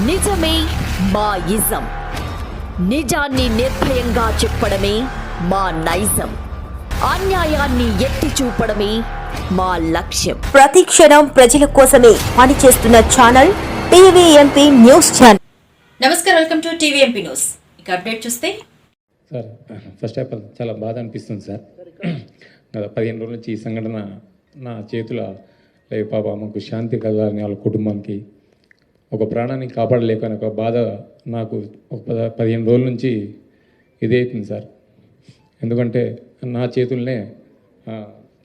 నిజమే మా ఇజం నిజాన్ని నిర్భయంగా చెప్పడమే మా నైజం. అన్యాయాన్ని ఎత్తి చూపడమే మా లక్ష్యం. ప్రతి క్షణం ప్రజల కోసమే పనిచేస్తున్న ఛానల్ టీవీఎంపీ న్యూస్ ఛానల్. నమస్కారం వెల్కమ్ టు టీవీఎంపీ న్యూస్. ఇక అప్డేట్ చూస్తే? సార్ ఫస్ట్ ఆఫ్ ఆల్ చాలా బాధ అనిపిస్తుంది సార్. గత పదిహేను రోజుల నుంచి ఈ సంఘటన నా చేతుల పాప మాకు శాంతి కలగాలని వాళ్ళ కుటుంబానికి ఒక ప్రాణాన్ని కాపాడలేకపోయిన ఒక బాధ నాకు ఒక పద పదిహేను రోజుల నుంచి ఇదే అవుతుంది సార్. ఎందుకంటే నా చేతుల్నే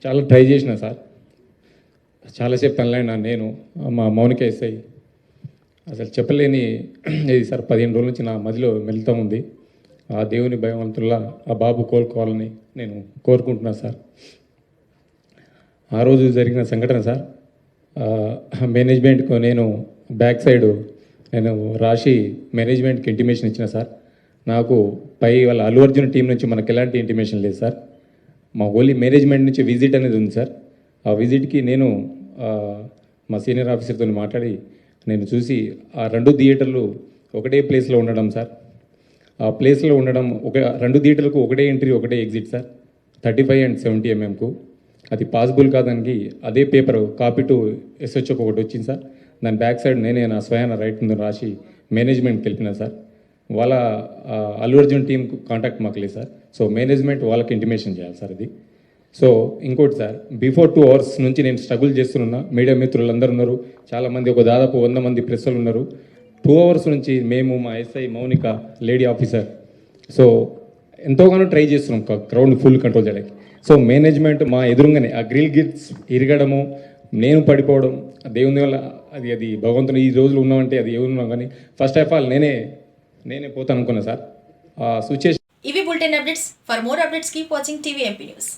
చాలా ట్రై చేసిన సార్. చాలాసేపు తనలైనా నేను మా మౌనిక ఎస్ఐ. అసలు చెప్పలేని ఇది సార్ పదిహేను రోజుల నుంచి నా మదిలో మెలుతా ఉంది. ఆ దేవుని భయవంతుల్లా ఆ బాబు కోలుకోవాలని నేను కోరుకుంటున్నా సార్. ఆ రోజు జరిగిన సంఘటన సార్ మేనేజ్మెంట్కు నేను బ్యాక్ సైడ్ నేను రాశి మేనేజ్మెంట్కి ఇంటిమేషన్ ఇచ్చిన సార్. నాకు పై వాళ్ళ అల్లు అర్జున్ టీం నుంచి మనకు ఎలాంటి ఇంటిమేషన్ లేదు సార్. మా ఓన్లీ మేనేజ్మెంట్ నుంచి విజిట్ అనేది ఉంది సార్. ఆ విజిట్కి నేను మా సీనియర్ ఆఫీసర్తో మాట్లాడి నేను చూసి ఆ రెండు థియేటర్లు ఒకటే ప్లేస్లో ఉండడం సార్. ఆ ప్లేస్లో ఉండడం ఒక రెండు థియేటర్లకు ఒకటే ఎంట్రీ ఒకటే exit sir. Thirty five and seventy ఎంఎంకు అది పాసిబుల్ కాదానికి అదే పేపర్ కాపీ టు ఎస్హెచ్ఓకి ఒకటి వచ్చింది సార్. దాని బ్యాక్ సైడ్ నేనే నా స్వయాన రైట్ ముందు రాసి మేనేజ్మెంట్కి వెళ్ళిన సార్. వాళ్ళ అల్లు అర్జున్ టీం కాంటాక్ట్ మాకు లేదు సార్. సో మేనేజ్మెంట్ వాళ్ళకి ఇంటిమేషన్ చేయాలి సార్ అది సో ఇంకోటి సార్ బిఫోర్ టూ అవర్స్ నుంచి నేను స్ట్రగుల్ చేస్తున్నా. మీడియా మిత్రులు అందరు ఉన్నారు. చాలామంది ఒక దాదాపు వంద మంది ప్రెస్సులు ఉన్నారు. టూ అవర్స్ నుంచి మేము మా SI Mounika lady officer. So ఎంతోగానో try చేస్తున్నాం క్రౌడ్ ఫుల్ కంట్రోల్ చేయడానికి. సో మేనేజ్మెంట్ మా ఎదురుగానే ఆ గ్రిల్ గిట్స్ ఇరగడము నేను పడిపోవడం దేవుని వల్ల అది అది భగవంతుని ఈ రోజులు ఉన్నామంటే అది ఎవరు ఉన్నాం కానీ ఫస్ట్ ఆఫ్ ఆల్ నేనే నేనే పోతాను అనుకున్నా సార్. ఆ సిచ్యుయేషన్ ఇవి bulletin updates. For more updates keep watching TVMP news